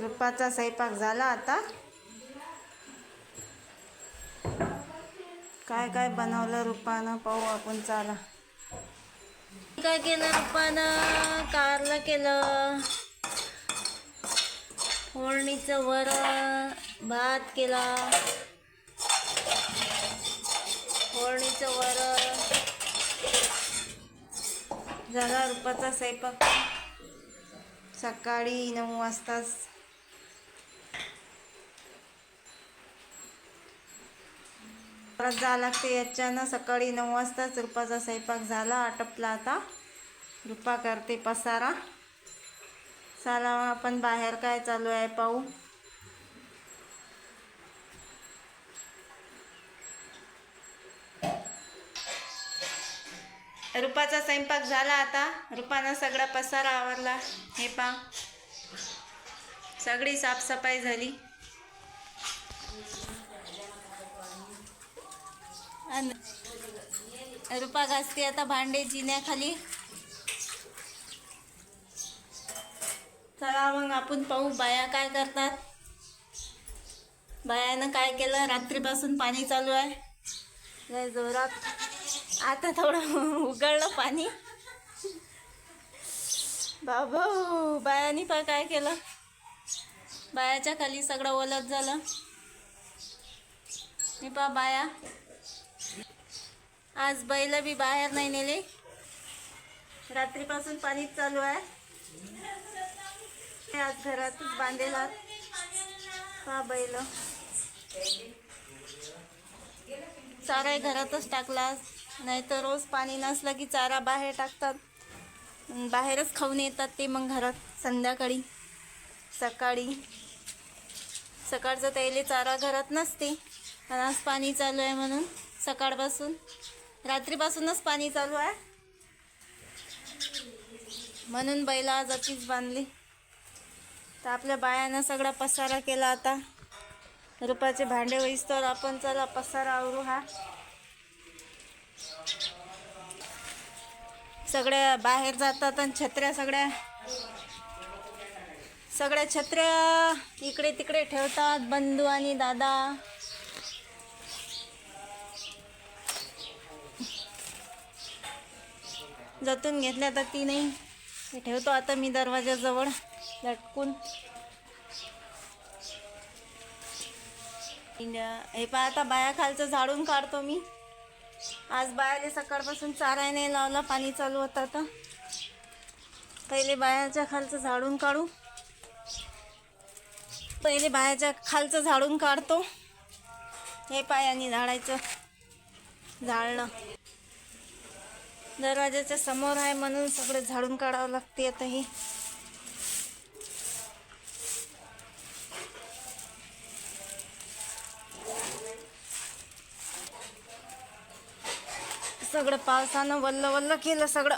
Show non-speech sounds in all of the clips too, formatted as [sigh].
रुपाचा स्वयंपाक झाला आता. काय काय बनवलं रुपानं? पाहू आपण चाला. काय केलं रुपानं? कारलं केलं. फोडणीचं वरण भात केला. फोडणीचं वरण झाला रुपाचा स्वयंपाक. सकाळी नऊ वाजताच परत जा लागते. याच्यानं सकाळी नऊ वाजताच रुपाचा स्वयंपाक झाला आटपला आता. रुपा करते पसारा. चला आपण बाहेर काय चालू आहे पाहू. रुपाचा स्वयंपाक झाला आता. रुपानं सगळा पसारा आवरला. हे पा सगळी साफसफाई झाली. रुपा घासते आता भांडे जिन्याखाली. चला मग आपण पाहू बाया काय करतात. बायानं काय केलं? रात्रीपासून पाणी चालू आहे. नाही जोरात. आता थोडं उघडलं पाणी. बाबा बायानी पण काय केलं? बायाच्या खाली सगळं ओलत झालं. हे पा बाया. आज बैल बी बाहेर नाही नेले. रात्रीपासून पाणीच चालू आहे. आज घरातच बांधेला हा बैल. चारा घरातच टाकला नाही तर रोज पाणी नसलं की चारा बाहेर टाकतात. बाहेरच खाऊन येतात ते मग घरात संध्याकाळी सकाळी. सकाळचं त्याला चारा घरात नसते. पण आज पाणी चालू आहे म्हणून सकाळपासून. रात्रीपासूनच पाणी चालू आहे. म्हणून बैला आज बांधली. तर आपल्या बायानं सगळा पसारा केला आता. रुपाचे भांडे होईस तर आपण चला पसारा आवरू हा. सगळ्या बाहेर जातात आणि छत्र्या सगळ्या सगळ्या छत्र्या इकडे तिकडे ठेवतात बंधू आणि दादा. जतून घेतल्या तर ती नाही. ठेवतो आता मी दरवाजाजवळ लटकून. हे पहा आता बाया खालचं झाडून काढतो मी. आज बायाले सकाळपासून चाराय नाही लावला पाणी चालू होतं तर पहिले बायाच्या खालचं झाडून काढू. पहिले बायाच्या खालचं झाडून काढतो. हे पायाने झाडायचं झाडणं. दरवाजाच्या समोर आहे म्हणून सगळं झाडून काढावं लागते आता ही सगळं पावसानं वल्ल वल्ल केलं सगळं.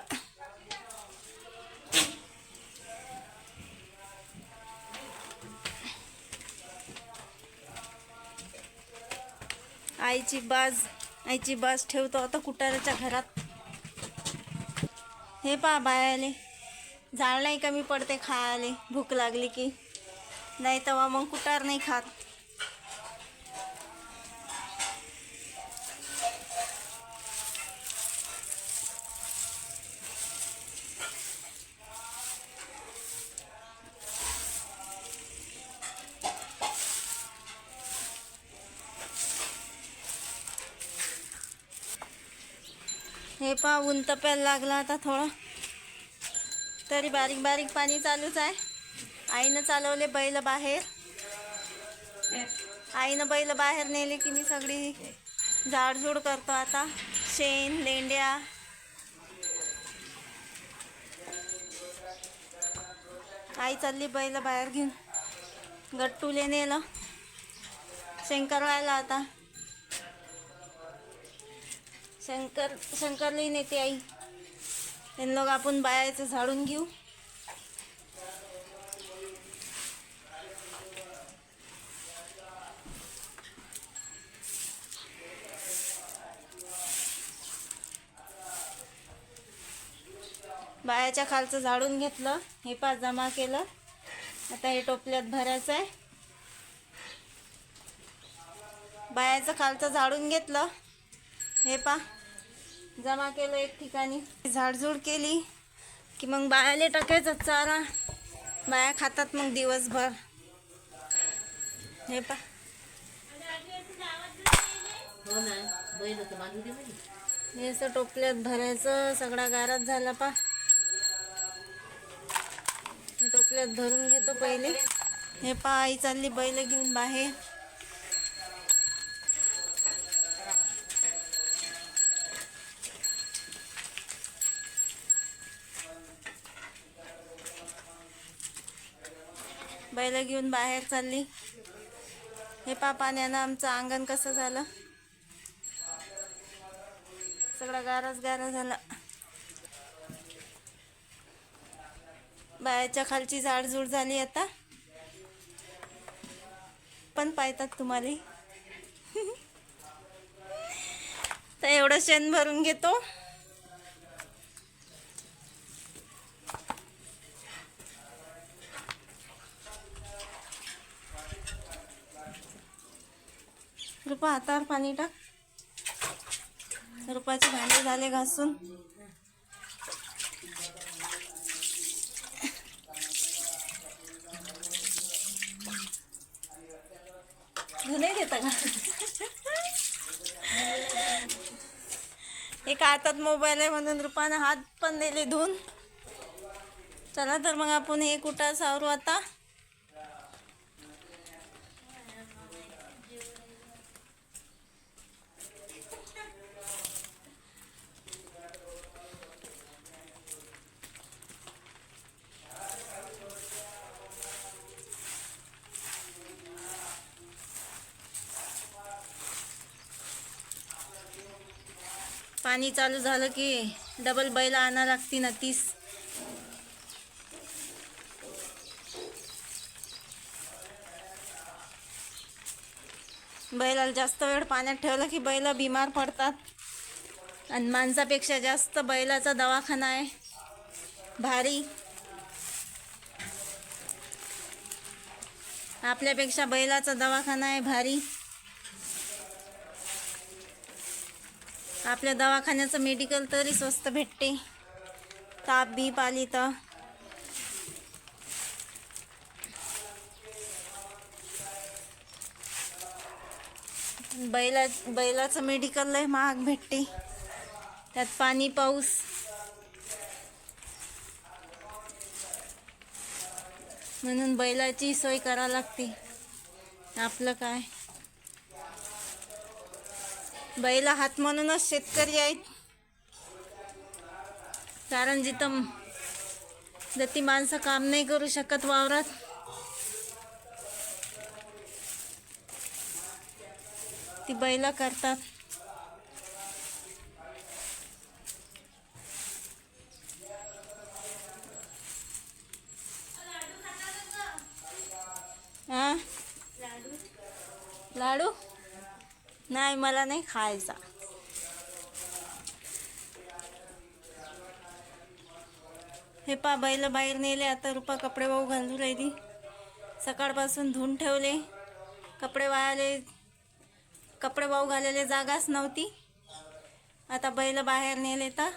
आईची बाज आईची बाज ठेवतो आता कुटाराच्या घरात. हे पा बायाले. झाड नाही कमी पडते खायले. भूक लागली की. नाही तेव्हा मग कुटार नाही खात. पहा ऊन तप्याला लागला आता थोडं. तरी बारीक बारीक पाणी चालूच आहे. आईनं चालवले बैल बाहेर. आईनं बैल बाहेर नेले की मी सगळी झाडझूड करतो आता. शेण लेंड्या. आई चालली बैल बाहेर घेऊन. गट्टूले नेलं. शंकर व्हायला आता. शंकर शंकरलाही नेते आई. त्यांना लोक आपण बायाचं झाडून घेऊ. बायाच्या खालचं झाडून घेतलं हे पाच जमा केलं. आता हे टोपल्यात भरायचं आहे. बायाचं खालचं झाडून घेतलं. हे पा जमा केलं एक ठिकाणी. झाडझूड केली की मग बायाले टाकायचा चारा. बाया खातात मग दिवसभर. हे पा. हे असं टोपल्यात भरायचं. सगळा गारात झाला पा. टोपल्यात भरून घेतो पहिले. हे पा आई चालली बैल घेऊन बाहेर. बैल घेऊन बाहेर चालली. हे पा पाण्यानं आमचं अंगण कसं झालं? सगळं गारच गारा झाला. बायाच्या खालची झाडझूड झाली आता. पण पाहतात तुम्हाला. [laughs] तर एवढं शेण भरून घेतो. रुपा हातावर पाणी टाक. रुपाचे भांडे झाले घासून. धुणे देता का? एका हातात मोबाईल आहे म्हणून रुपानं हात पण दिले धुवून. चला तर मग आपण हे कुठं सावरू आता? पाणी चालू झालं की डबल बैल आणा लागती ना तीस. बैलाला जास्त वेळ पाण्यात ठेवलं की बैल बिमार पडतात. आणि माणसापेक्षा जास्त बैलाचा दवाखाना आहे. भारी. आपल्यापेक्षा बैलाचा दवाखाना आहे भारी. आपल्या दवाखान्याचं मेडिकल तरी स्वस्त भेटते. ताप बीप आली तर. बैला बैलाचं मेडिकल लय महाग भेटते. त्यात पाणी पाऊस. म्हणून बैलाची सोय करा लागते. आपलं काय? बैला हात म्हणूनच शेतकरी आहेत. कारण जिथं जर ती माणसं काम नाही करू शकत वावरात ती बैला करतात. हा लाडू? नाही मला नाही खायचा. हे पा बैल बाहेर नेले आता रुपा कपडे वाहू घालू राहिली. सकाळपासून धुवून ठेवले. कपडे वाळाले कपडे वाहू घालेले जागाच नव्हती. आता बैल बाहेर नेले तर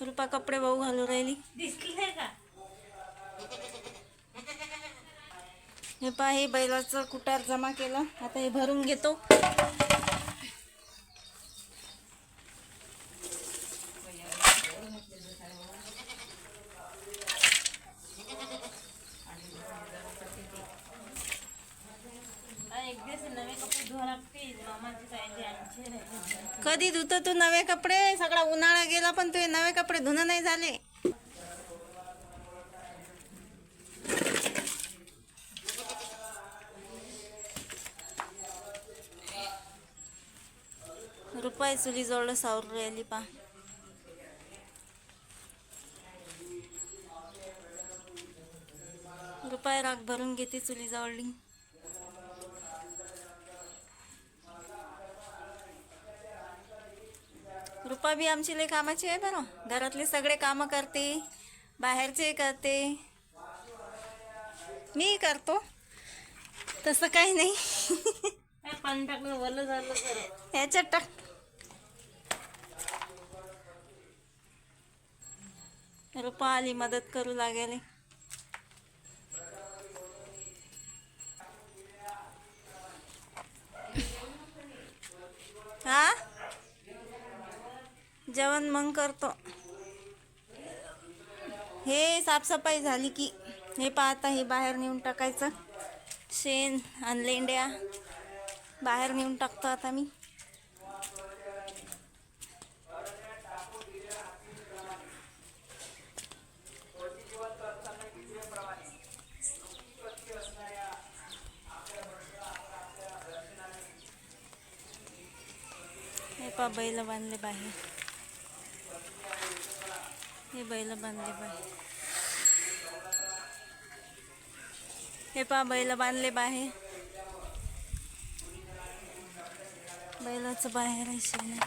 रुपा कपडे वाहू घालू राहिली दिसले का हे पहा हे बैलाचं कुटार जमा केलं. आता हे भरून घेतो. कधी धुतो तू नवे कपडे? सगळा उन्हाळा गेला पण तू नवे कपडे धुणं नाही झाले. सावरू राहिली पा रुपाय राग भरून घेते चुली जवळली रुपा बी आमची लई कामाची आहे बरं. घरातले सगळे कामं करते बाहेरचे करते. मी करतो. तसं काही नाही. काय पाणी टाकलं? वरलं झालं तर याच्यात टाक. रुपा आली मदत करू लागेल. हा? जेवण मग करतो. हे साफसफाई झाली की हे पाहता हे बाहेर नेऊन टाकायचं. शेण आणि लेंड्या बाहेर नेऊन टाकतो आता मी. हे पा बैल बांधले बाहेर. हे बैल बांधले बाहेर. हे पा बैल बांधले बाहेर. बैलाचं बाहेर आहे शेण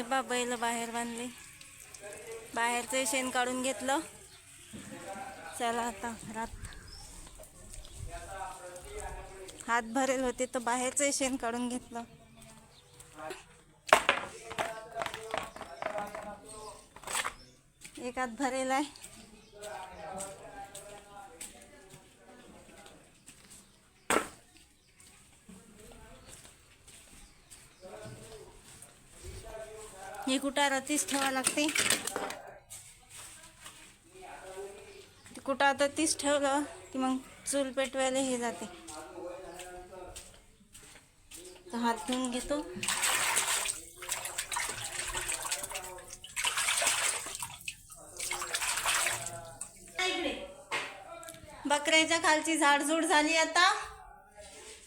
हे बा बैल बाहेर बांधले. बाहेरचे शेण काढून घेतलं. चला आता घरात हात भरेल होते तर बाहेरचे शेण काढून घेतलं. एक हात भरेल आहे. हे कुठं तीच ठेवा लागते. कुठं आता तीच ठेवलं की मग चूल पेटवायला हे जाते. तर हात धुवून घेतो. बकऱ्याच्या खालची झाडझूड झाली आता.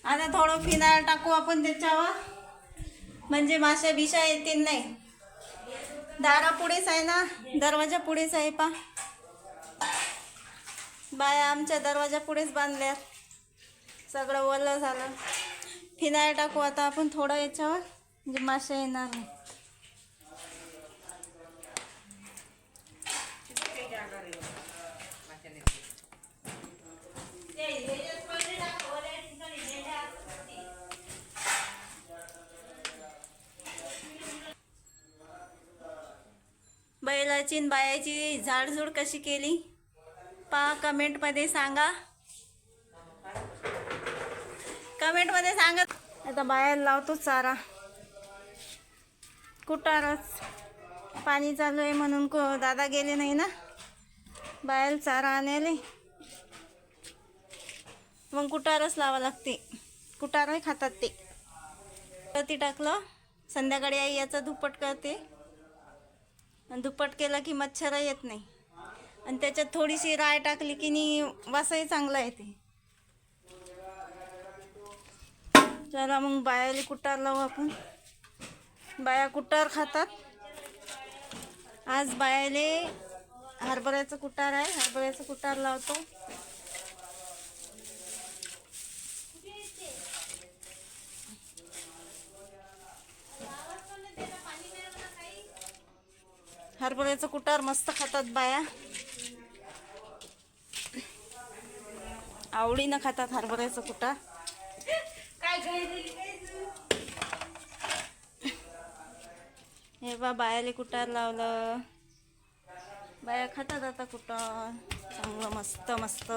आता थोडं फिनाईल टाकू आपण त्याच्यावर. म्हणजे माशा बिशा येतील नाही. दारा पुढेच आहे ना दरवाजा पुढेच आहे पा बाया आमच्या दरवाजा पुढेच बांधल्यात. सगळं ओलं झालं. फिनाईल टाकू आता आपण थोडं याच्यावर म्हणजे मासे येणार नाही. बैलाची बायाची झाडझूड कशी केली? पहा कमेंटमध्ये सांगा. कमेंटमध्ये सांगा. आता बायाला लावतो चारा. कुटारच पाणी चालू आहे म्हणून को दादा गेले नाही ना? बायाला चारा आणायला. मग कुटारच लावा लागते. कुटारही खातात ते. ती टाकलं. संध्याकाळी आई याचा दुप्पट करते. आणि दुप्पट केला की मच्छर येत नाही. आणि त्याच्यात थोडीशी राय टाकली की नी वासही चांगला येते. चला मग बायाला कुटार लावू आपण. बाया कुटार खातात. आज बायाले हरभऱ्याचं कुटार आहे. हरभऱ्याचं कुटार लावतो. हरभऱ्याचं कुटार मस्त खातात बाया. आवडीनं खातात हरभऱ्याचं कुटार. हे बा बायाले कुटार लावलं. बाया खातात आता कुटार. चांगलं मस्त मस्त.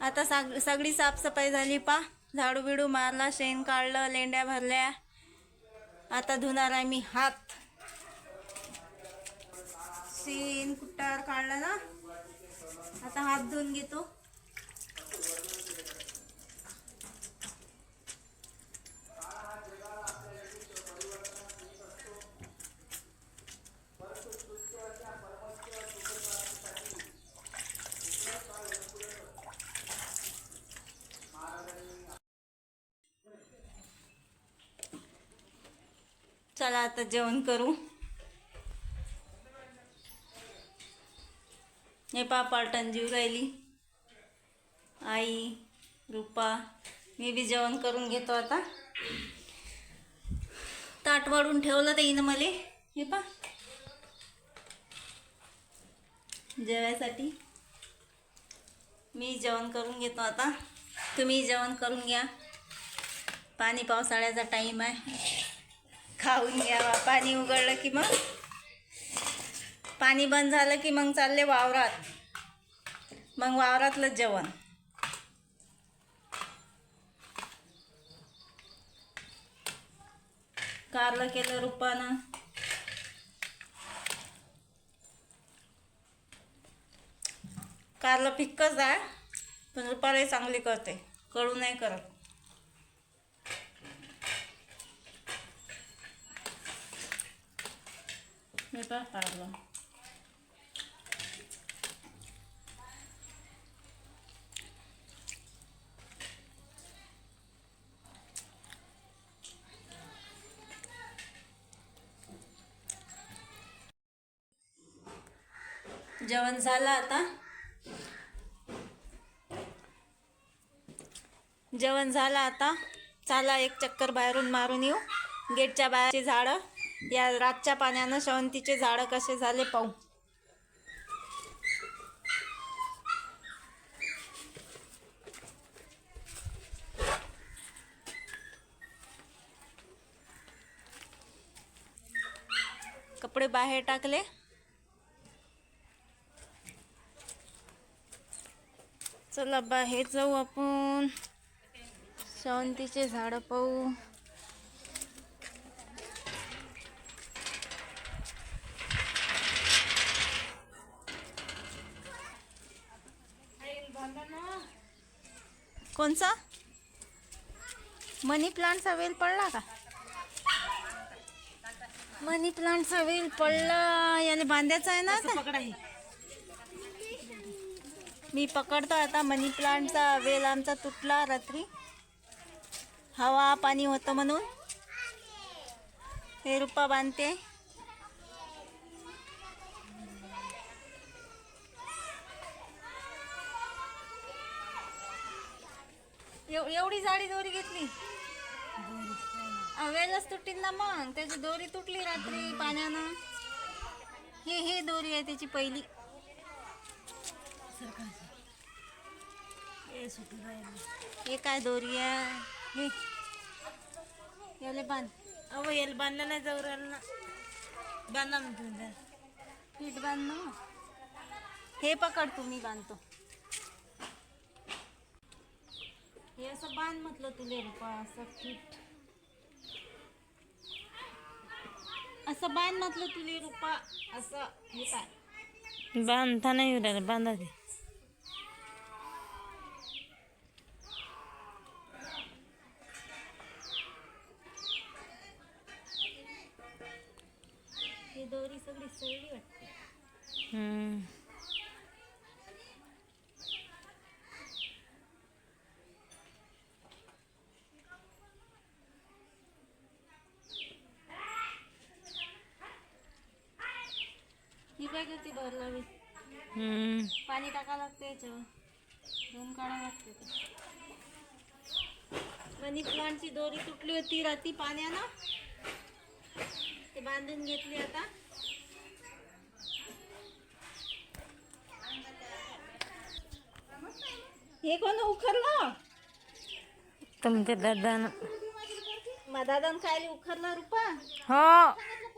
आता साग सगळी साफसफाई झाली पा. झाडू बिडू मारला शेण काढलं लेंड्या भरल्या. आता धुणार आहे मी हात. सीन कुट्टार काढला ना? आता हात धुवून घेतो. आता जेवण करू. हे पा पालटण जीव राहिली. आई रुपा मी बी जेवण करून घेतो आता. ताट वाढून ठेवलं तर मला. मले हे पा जेवायसाठी. मी जेवण करून घेतो आता. तुम्ही जेवण करून घ्या. पाणी पावसाळ्याचा टाईम आहे. खाऊन घ्यावा पाणी उघडलं की मग? पाणी बंद झालं की मग चालले वावरात. मग वावरातलं जेवण. कारलं केलं रुपानं. कारलं फिक्कच आहे पण रुपालाही चांगली करते कळू नाही करत. मी पण कारलं जेवण झालं आता? जेवण झालं आता? चला एक चक्कर बाहेरून मारून येऊ. गेटच्या बाहेरचे झाडं. या रातच्या पाण्यानं शेवंतीचे झाडं कसे झाले पाहू. कपडे बाहेर टाकले. चला बाहेर जाऊ आपण. शेवंतीचे झाडं पाहू. कोणचा? मनी प्लांटचा वेल पडला का? मनी प्लांटचा वेल पडला. याने बांधायचा आहे ना आता? मी पकडतो आता मनी प्लांटचा वेल. आमचा तुटला रात्री. हवा पाणी होतं म्हणून. हे रुपा बांधते. एव- एवढी जाडी दोरी घेतली. अ, वेलच तुटील ना मग. त्याची दोरी तुटली रात्री पाण्यानं. हे हे दोरी आहे त्याची पहिली. हे काय दोरी आहे? हे. याले बांध. अहो येल बांधलं नाही जाऊ राहिलं ना. बांधा म्हणतो. पीठ बांध ना. हे पकड तुम्ही बांधतो. हे असं बांध म्हटलं तुले रुपा असं पीठ. असं बांध म्हटलं तुले रुपा असं हे काय? बांधता नाही येऊ राहिलं बांधा ते. दोरी सगळी सळली वाटते हम्म. ही काय करते भरलावी हम्म. पाणी टाका लागते याच्यावर. धुवून काढा लागते ते. मनी प्लांटची दोरी तुटली होती रात्री पाण्यानं. ते बांधून घेतली आता. हे कोण उखरलं? तुमच्या दादानं. दादान खायला उखरला रुपा? हो.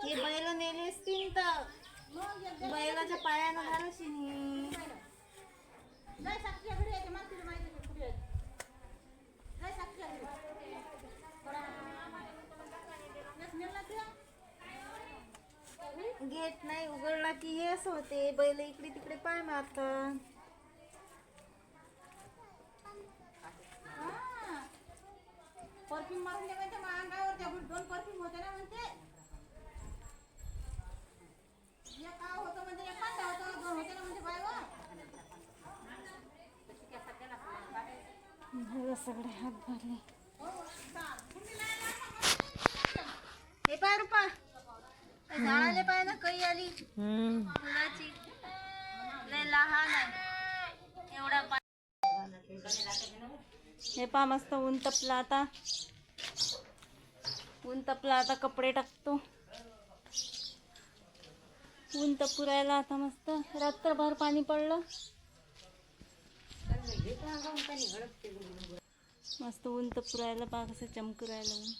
हे बैल नेले असतील तर. बैलाच्या पायानं घाला शिनी गेट नाही उघडला की हे असं होते बैल इकडे तिकडे पाय मारतात परफ्यूम मारून म्हणते मग अंगावर त्या दोन परफ्यूम होते ना म्हणते एक गाव होतं म्हणजे एक पांढरा होता दोन होते ना म्हणजे बायवा सगळे हात भरले. हे पाय रुपा. झाडाले पाय ना काही आली. फुलाची लय लहान आहे. एवढा पा हे पा मस्त ऊन तपला आता. ऊन तपला आता कपडे टाकतो. ऊन तपू राहिला आता मस्त. रात्रभर पाणी पडलं. मस्त ऊन तर पुरायला पा कसं चमकू राहिलं ऊन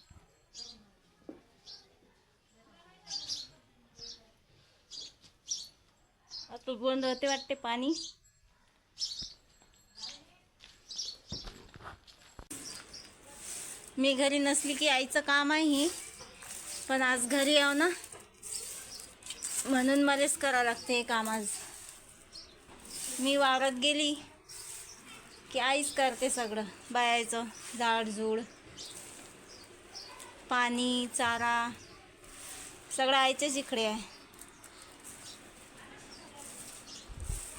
आता बंद होते वाटते पाणी. मी घरी नसली की आईचं काम आहे हे पण आज घरी आहो ना. म्हणून मलाच करावं लागते हे काम आज. मी वावरात गेली. की आईच करते सगळं. बायाचं झाडझूड पाणी चारा. सगळं आईच्याच इकडे आहे.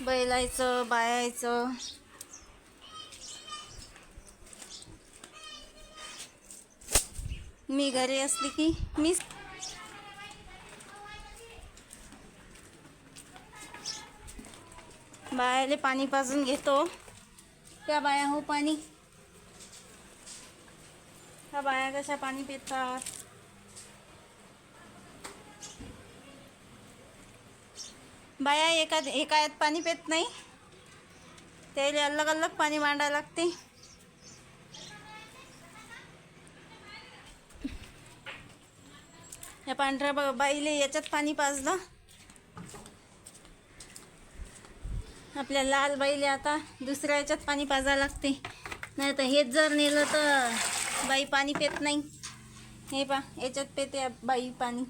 बैलायचं बायायचं. मी घरी असली की मीच बायाले पाणी पाजून घेतो. त्या बाया हो पाणी त्या बाया कशा पाणी पितात बाया एका एकायात पाणी पित नाही। त्याला अलग अलग पाणी मांडायला लागते। या पांढऱ्या बा- बाईले याच्यात पाणी पाजलं आपल्या लाल बाईले आता दुसऱ्या याच्यात पाणी पाजायला लागते. नाही तर हेच जर नेलं तर बाई पाणी पित नाही. हे पा याच्यात पेते बाई पाणी.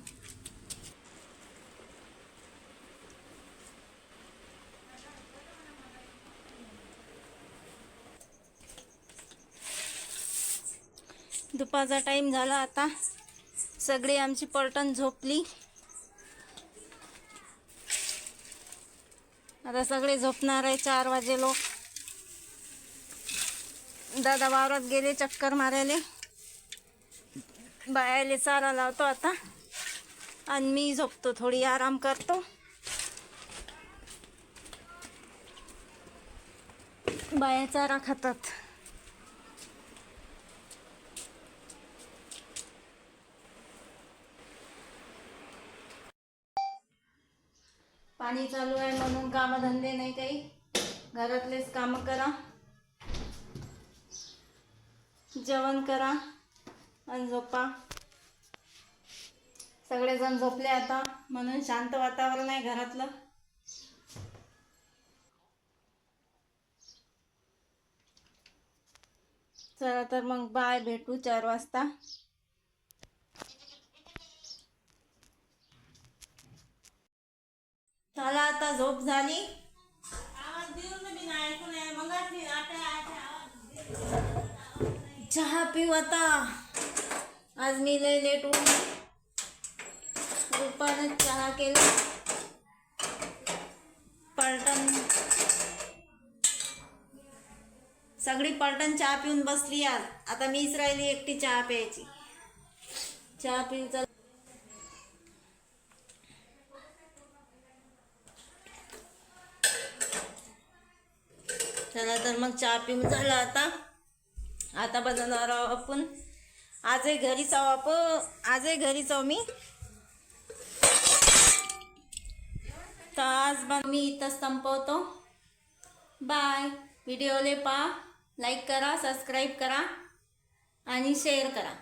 दुपारचा टाईम झाला आता. सगळी आमची पलटण झोपली. आता सगळे झोपणार आहे चार वाजे लोक. दादा वावरात गेले चक्कर मारायले. बायाले चारा लावतो आता. आणि मी झोपतो थोडी आराम करतो. बाया चारा खातात. पाणी चालू आहे म्हणून कामधंदे नाही काही घरातलेच काम करा. जेवण करा आणि झोपा. सगळेजण झोपले आता म्हणून शांत वातावरण आहे घरातलं. चला तर मग बाय भेटू चार वाजता. चला आता झोप झाली. चहा पिऊ आता. आज मी लय लेट उठली दुपारनं चहा केला. पलटण. सगळी पलटण चहा पिऊन बसली आज. आता मीच राहिली एकटी चहा प्यायची. चहा पिऊ चल चला तर मग चहा पिऊन झाला आता. आता बनवणार आहोत आपण. आजही घरीच आहो आपण. आजही घरीच आहो मी. तर आज बन मी इथंच संपवतो. बाय व्हिडिओले पा लाईक करा सबस्क्राईब करा. आणि शेअर करा.